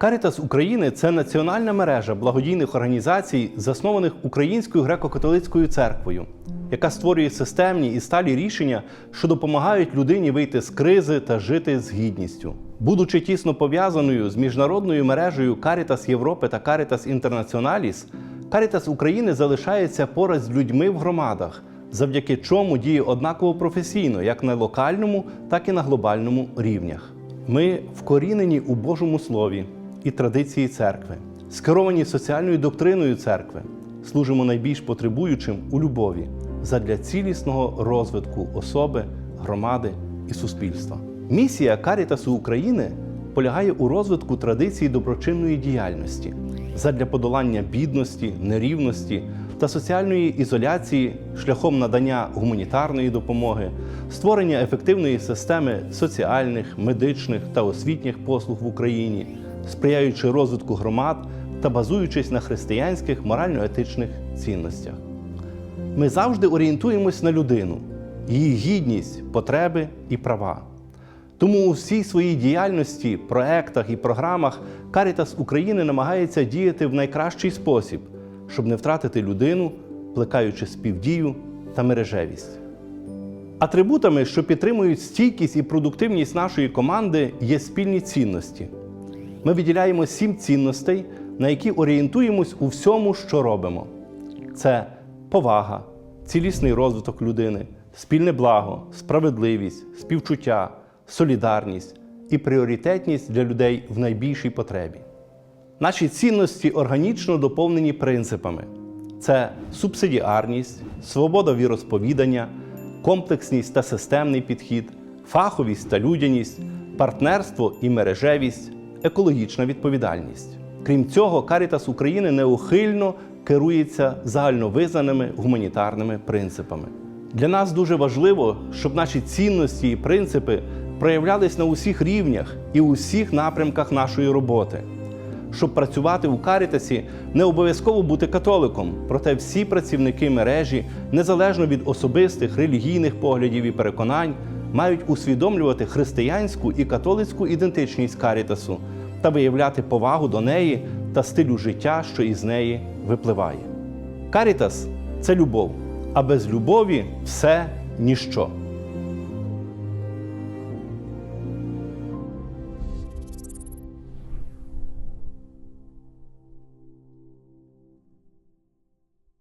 Карітас України це національна мережа благодійних організацій, заснованих Українською греко-католицькою церквою, яка створює системні і сталі рішення, що допомагають людині вийти з кризи та жити з гідністю. Будучи тісно пов'язаною з міжнародною мережею Карітас Європи та Карітас Інтернаціоналіс, Карітас України залишається поряд з людьми в громадах, завдяки чому діє однаково професійно як на локальному, так і на глобальному рівнях. Ми вкорінені у Божому Слові і традиції церкви, скеровані соціальною доктриною церкви, служимо найбільш потребуючим у любові задля цілісного розвитку особи, громади і суспільства. Місія Карітасу України полягає у розвитку традиції доброчинної діяльності задля подолання бідності, нерівності та соціальної ізоляції шляхом надання гуманітарної допомоги, створення ефективної системи соціальних, медичних та освітніх послуг в Україні, сприяючи розвитку громад та базуючись на християнських морально-етичних цінностях. Ми завжди орієнтуємось на людину, її гідність, потреби і права. Тому у всій своїй діяльності, проектах і програмах Карітас України намагається діяти в найкращий спосіб, щоб не втратити людину, плекаючи співдію та мережевість. Атрибутами, що підтримують стійкість і продуктивність нашої команди, є спільні цінності. Ми виділяємо сім цінностей, на які орієнтуємось у всьому, що робимо. Це повага, цілісний розвиток людини, спільне благо, справедливість, співчуття, солідарність і пріоритетність для людей в найбільшій потребі. Наші цінності органічно доповнені принципами: це субсидіарність, свобода віросповідання, комплексність та системний підхід, фаховість та людяність, партнерство і мережевість, екологічна відповідальність. Крім цього, Карітас України неухильно керується загальновизнаними гуманітарними принципами. Для нас дуже важливо, щоб наші цінності і принципи проявлялись на усіх рівнях і у всіх напрямках нашої роботи. Щоб працювати у Карітасі, не обов'язково бути католиком, проте всі працівники мережі, незалежно від особистих релігійних поглядів і переконань, мають усвідомлювати християнську і католицьку ідентичність Карітасу та виявляти повагу до неї та стилю життя, що із неї випливає. Карітас це любов, а без любові все ніщо.